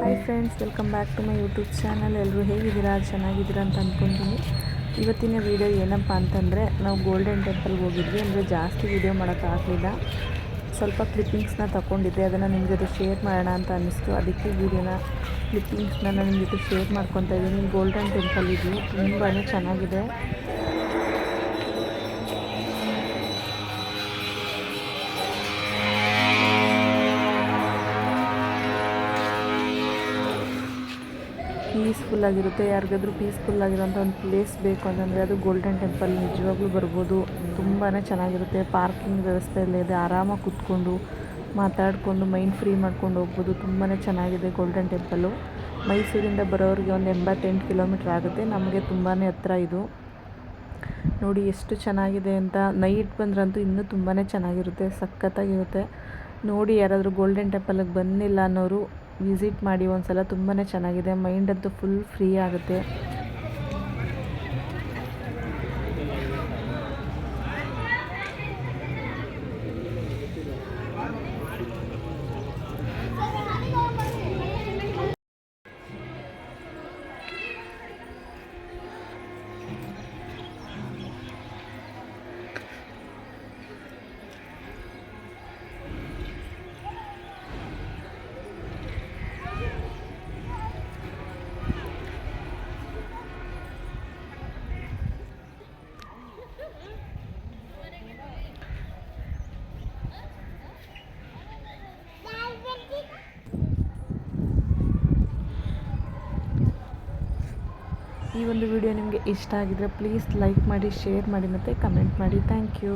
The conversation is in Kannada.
Hi friends welcome back to my YouTube channel ಎಲ್ಲರೂ ಹೇಗಿದ್ದೀರಾ? ಚೆನ್ನಾಗಿದ್ದೀರಾ ಅಂತ ಅಂದ್ಕೊಂತೀನಿ ಇವತ್ತಿನ ವೀಡಿಯೋ ಏನಪ್ಪ ಅಂತಂದರೆ, ನಾವು ಗೋಲ್ಡನ್ ಟೆಂಪಲ್ಗೆ ಹೋಗಿದ್ವಿ. ಅಂದರೆ ಜಾಸ್ತಿ ವೀಡಿಯೋ ಮಾಡೋಕ್ಕಾಗಲಿಲ್ಲ ಸ್ವಲ್ಪ ಕ್ಲಿಪ್ಪಿಂಗ್ಸ್ನ ತಗೊಂಡಿದ್ದೆ ಅದನ್ನು ನಿಮ್ಮ ಜೊತೆ ಶೇರ್ ಮಾಡೋಣ ಅಂತ ಅನ್ನಿಸ್ತು ಅದಕ್ಕೆ ವೀಡಿಯೋನ ಕ್ಲಿಪ್ಪಿಂಗ್ಸ್ನ ನಾನು ನಿಮ್ಮ ಜೊತೆ ಶೇರ್ ಮಾಡ್ಕೊತಾ ಇದ್ದೀನಿ ಗೋಲ್ಡನ್ ಟೆಂಪಲ್ ಇದು. ತುಂಬಾ ಚೆನ್ನಾಗಿದೆ. ಪೀಸ್ಫುಲ್ ಆಗಿರುತ್ತೆ, ಯಾರಿಗಾದ್ರೂ ಪೀಸ್ಫುಲ್ ಆಗಿರೋಂಥ ಒಂದು ಪ್ಲೇಸ್ ಬೇಕು ಅಂತಂದರೆ ಅದು ಗೋಲ್ಡನ್ ಟೆಂಪಲ್ ನಿಜವಾಗ್ಲೂ ಬರ್ಬೋದು. ತುಂಬಾ ಚೆನ್ನಾಗಿರುತ್ತೆ ಪಾರ್ಕಿಂಗ್ ವ್ಯವಸ್ಥೆ ಎಲ್ಲ ಇದೆ, ಆರಾಮಾಗಿ ಕೂತ್ಕೊಂಡು ಮಾತಾಡಿಕೊಂಡು ಮೈಂಡ್ ಫ್ರೀ ಮಾಡ್ಕೊಂಡು ಹೋಗ್ಬೋದು. ತುಂಬಾ ಚೆನ್ನಾಗಿದೆ ಗೋಲ್ಡನ್ ಟೆಂಪಲ್ಲು ಮೈಸೂರಿಂದ ಬರೋರಿಗೆ ಒಂದು ಎಂಬತ್ತೆಂಟು ಕಿಲೋಮೀಟ್ರ್ ಆಗುತ್ತೆ, ನಮಗೆ ತುಂಬಾ ಹತ್ರ ಇದು. ನೋಡಿ ಎಷ್ಟು ಚೆನ್ನಾಗಿದೆ ಅಂತ ನೈಟ್ ಬಂದ್ರಂತೂ ಇನ್ನೂ ತುಂಬಾ ಚೆನ್ನಾಗಿರುತ್ತೆ, ಸಖತ್ತಾಗಿರುತ್ತೆ. ನೋಡಿ ಯಾರಾದರೂ ಗೋಲ್ಡನ್ ಟೆಂಪಲ್ಗೆ ಬಂದಿಲ್ಲ ಅನ್ನೋರು ವಿಸಿಟ್ ಮಾಡಿ ಒಂದು ಸಲ ತುಂಬಾ ಚೆನ್ನಾಗಿದೆ. ಮೈಂಡ್ ಅಂತೂ ಫುಲ್ ಫ್ರೀ ಆಗುತ್ತೆ. ಈ ಒಂದು ವಿಡಿಯೋ ನಿಮಗೆ ಇಷ್ಟ ಆಗಿದ್ರೆ ಪ್ಲೀಸ್ ಲೈಕ್ ಮಾಡಿ, ಶೇರ್ ಮಾಡಿ ಮತ್ತು ಕಮೆಂಟ್ ಮಾಡಿ. Thank you.